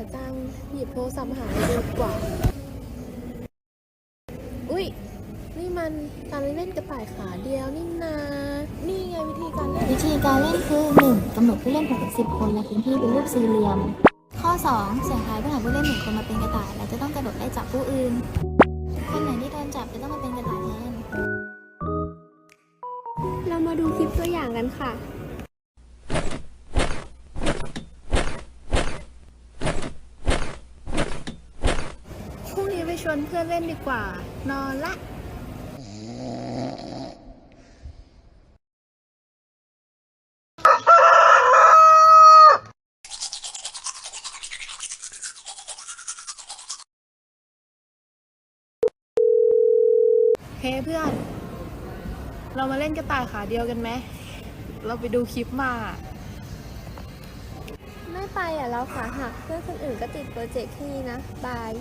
เบื่อจังหยิบโทรศัพท์มาหาดีกว่า อุ๊ยนี่มันการเล่นกระต่ายขาเดียวนี่นา นี่ไงวิธีการเล่น วิธีการเล่นคือ 1. กำหนดผู้เล่น6ถึง10คนและพื้นที่เป็นรูปสี่เหลี่ยม ข้อ 2. เสียงท้ายเพื่อหาผู้เล่นหนึ่งคนมาเป็นกระต่าย และจะต้องกระโดดไล่จับผู้อื่น คนไหนที่โดนจับจะต้องมาเป็นกระต่ายแทน เรามาดูคลิปตัวอย่างกันค่ะ พรุ่งนี้ ไปชวนเพื่อนเล่นดีกว่า นอนละเฮ้เพื่อน เรามาเล่นกระต่ายขาเดียวกันไหม เราไปดูคลิปมา ไม่ไปอะเราขาหักเพื่อนคนอื่นก็ติดโปรเจกต์ที่นี่นะ บาย